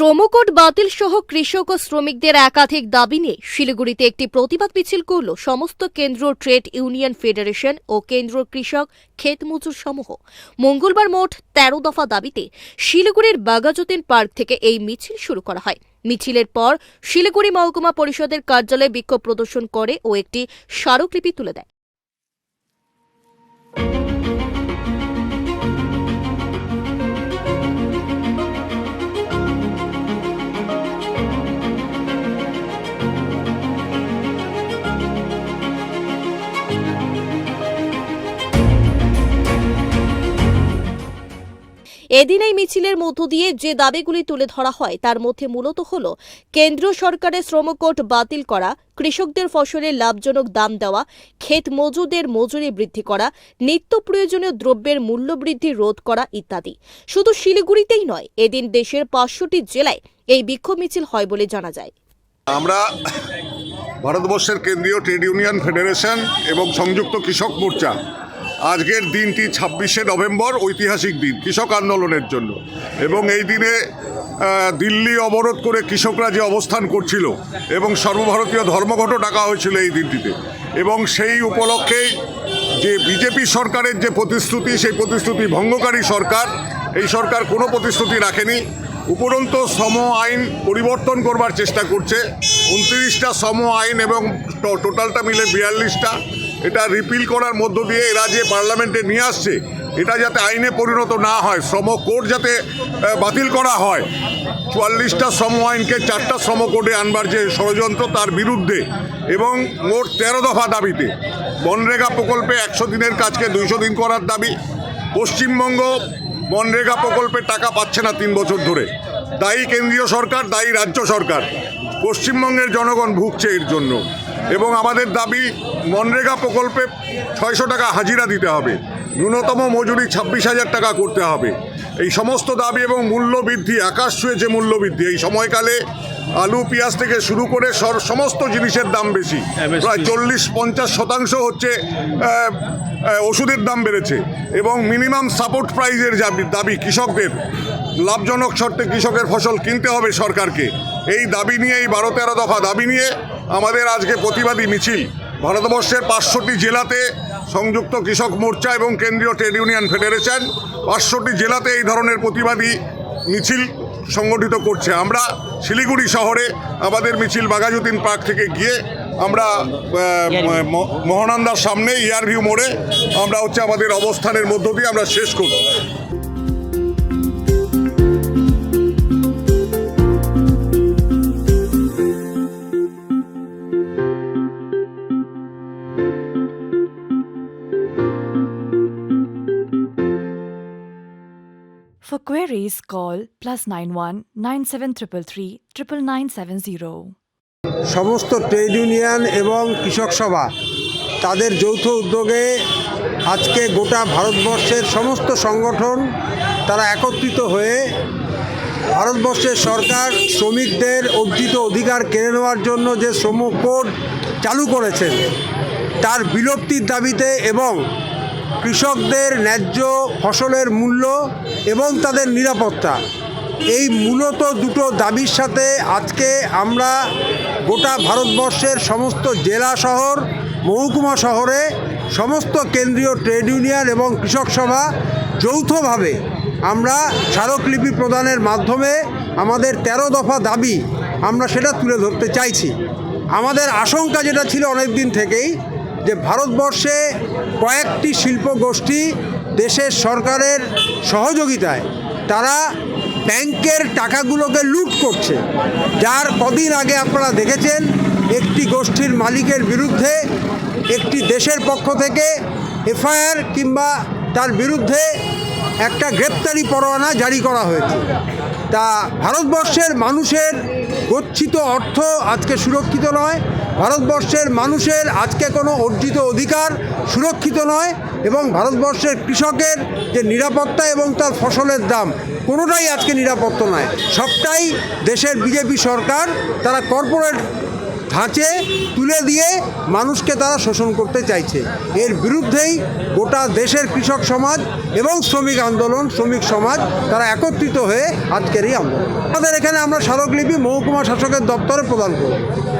শ্রমকোট বাতিল সহ কৃষক ও শ্রমিকদের একাধিক দাবি নিয়ে শিলিগুড়িতে একটি প্রতিবাদ মিছিল করল সমস্ত কেন্দ্র ট্রেড ইউনিয়ন ফেডারেশন ও কেন্দ্র কৃষক ক্ষেত মজুর সমূহ। মঙ্গলবার মোট তেরো দফা দাবিতে শিলিগুড়ির বাগাজুদ্দিন পার্ক থেকে এই মিছিল শুরু করা হয়। মিছিলের পর শিলিগুড়ি মহকুমা পরিষদের কার্যালয়ে বিক্ষোভ প্রদর্শন করে ও একটি স্মারকলিপি তুলে দেয়। এদিন এই মিছিলের মধ্য দিয়ে যে দাবিগুলি তুলে ধরা হয়, তার মধ্যে মূলত হল কেন্দ্রীয় সরকারের শ্রমকোট বাতিল করা, কৃষকদের ফসলের লাভজনক দাম দেওয়া, ক্ষেত মজুদের মজুরি বৃদ্ধি করা, নিত্য প্রয়োজনীয় দ্রব্যের মূল্য বৃদ্ধি রোধ করা ইত্যাদি। শুধু শিলিগুড়িতেই নয়, এদিন দেশের পাঁচশোটি জেলায় এই বিক্ষোভ মিছিল হয় বলে জানা যায়। আমরা ভারতবর্ষের কেন্দ্রীয় ট্রেড ইউনিয়ন ফেডারেশন এবং সংযুক্ত কৃষক মোর্চা আজকের দিনটি ছাব্বিশে নভেম্বর ঐতিহাসিক দিন, কৃষক আন্দোলনের জন্য। এবং এই দিনে দিল্লি অবরোধ করে কৃষকরা যে অবস্থান করছিল এবং সর্বভারতীয় ধর্মঘটও ডাকা হয়েছিল এই দিনটিতে। এবং সেই উপলক্ষেই যে বিজেপি সরকারের যে প্রতিশ্রুতি, সেই প্রতিশ্রুতি ভঙ্গকারী সরকার, এই সরকার কোনো প্রতিশ্রুতি রাখেনি। উপরন্ত শ্রম আইন পরিবর্তন করবার চেষ্টা করছে। উনত্রিশটা শ্রম আইন এবং টোটালটা মিলে বিয়াল্লিশটা। এটা রিপিল করার মধ্য দিয়ে এরা যে পার্লামেন্টে নিয়ে আসছে, এটা যাতে আইনে পরিণত না হয়, শ্রম কোড যাতে বাতিল করা হয়। চুয়াল্লিশটা শ্রম আইনকে চারটা শ্রম কোডে আনবার যে ষড়যন্ত্র তার বিরুদ্ধে এবং মোট তেরো দফা দাবিতে। বনরেগা প্রকল্পে একশো দিনের কাজকে দুইশো দিন করার দাবি। পশ্চিমবঙ্গ মনরেগা প্রকল্পের টাকা পাচ্ছে না তিন বছর ধরে। দায়ী কেন্দ্রীয় সরকার, দায়ী রাজ্য সরকার। পশ্চিমবঙ্গের জনগণ ভুগছে এর জন্য। এবং আমাদের দাবি মনরেগা প্রকল্পে ছয়শো টাকা হাজিরা দিতে হবে। ন্যূনতম মজুরি ছাব্বিশ হাজার টাকা করতে হবে। এই সমস্ত দাবি এবং মূল্য বৃদ্ধি আকাশ ছুঁয়ে যে মূল্য এই সময়কালে আলু পেঁয়াজ থেকে শুরু করে সর- সমস্ত জিনিসের দাম বেশি। প্রায় চল্লিশ পঞ্চাশ শতাংশ হচ্ছে ওষুধের দাম বেড়েছে এবং মিনিমাম সাপোর্ট প্রাইজের দাবি দাবি কৃষকদের। লাভজনক শর্তে কৃষকের ফসল কিনতে হবে সরকারকে। এই দাবি নিয়ে এই বারো তেরো দফা দাবি নিয়ে আমাদের আজকে প্রতিবাদী মিছিল। ভারতবর্ষের পাঁচশোটি জেলাতে সংযুক্ত কৃষক মোর্চা এবং কেন্দ্রীয় ট্রেড ইউনিয়ন ফেডারেশন পাঁচশোটি জেলাতে এই ধরনের প্রতিবাদী মিছিল সংগঠিত করছে। আমরা শিলিগুড়ি শহরে আমাদের মিছিল বাগাজুদ্দিন পার্ক থেকে গিয়ে আমরা মহানন্দার সামনে ইয়ারভিউ মোড়ে আমরা হচ্ছে আমাদের অবস্থানের মধ্য দিয়ে আমরা শেষ করব। For queries, call plus 91 9733 99970. সমস্ত ট্রেড ইউনিয়ন এবং কৃষক সভা তাদের যৌথ উদ্যোগে আজকে গোটা ভারতবর্ষের সমস্ত সংগঠন তারা একত্রিত হয়ে ভারতবর্ষের সরকার শ্রমিকদের অর্জিত অধিকার কেড়ে নেওয়ার জন্য যে শ্রম কোড চালু করেছেন তার বিলুপ্তির দাবিতে এবং কৃষকদের ন্যায্য ফসলের মূল্য এবং তাদের নিরাপত্তা। এই মূলত দুটো দাবির সাথে আজকে আমরা গোটা ভারতবর্ষের সমস্ত জেলা শহর, মহকুমা শহরে সমস্ত কেন্দ্রীয় ট্রেড ইউনিয়ন এবং কৃষক সভা যৌথভাবে আমরা স্মারকলিপি প্রদানের মাধ্যমে আমাদের তেরো দফা দাবি আমরা সেটা তুলে ধরতে চাইছি। আমাদের আশঙ্কা যেটা ছিল অনেক দিন থেকেই যে ভারতবর্ষে কয়েকটি শিল্প গোষ্ঠী দেশের সরকারের সহযোগিতায় তারা ব্যাংকের টাকাগুলোকে লুট করছে। যার কদিন আগে আপনারা দেখেছেন, একটি গোষ্ঠীর মালিকের বিরুদ্ধে, একটি দেশের পক্ষ থেকে এফআইআর কিংবা তার বিরুদ্ধে একটা গ্রেপ্তারি পরোয়ানা জারি করা হয়েছে। তা ভারতবর্ষের মানুষের গচ্ছিত অর্থ আজকে সুরক্ষিত নয় ভারতবর্ষের মানুষের আজকে কোনো অর্জিত অধিকার সুরক্ষিত নয় এবং ভারতবর্ষের কৃষকের যে নিরাপত্তা এবং তার ফসলের দাম কোনোটাই আজকে নিরাপত্তা নয়। সবটাই দেশের বিজেপি সরকার তারা কর্পোরেট ধাঁচে তুলে দিয়ে মানুষকে তারা শোষণ করতে চাইছে। এর বিরুদ্ধেই গোটা দেশের কৃষক সমাজ এবং শ্রমিক আন্দোলন, শ্রমিক সমাজ তারা একত্রিত হয়ে আজকের এই আন্দোলন। আমাদের এখানে আমরা স্মারকলিপি মহকুমা শাসকের দপ্তরে প্রদান করব।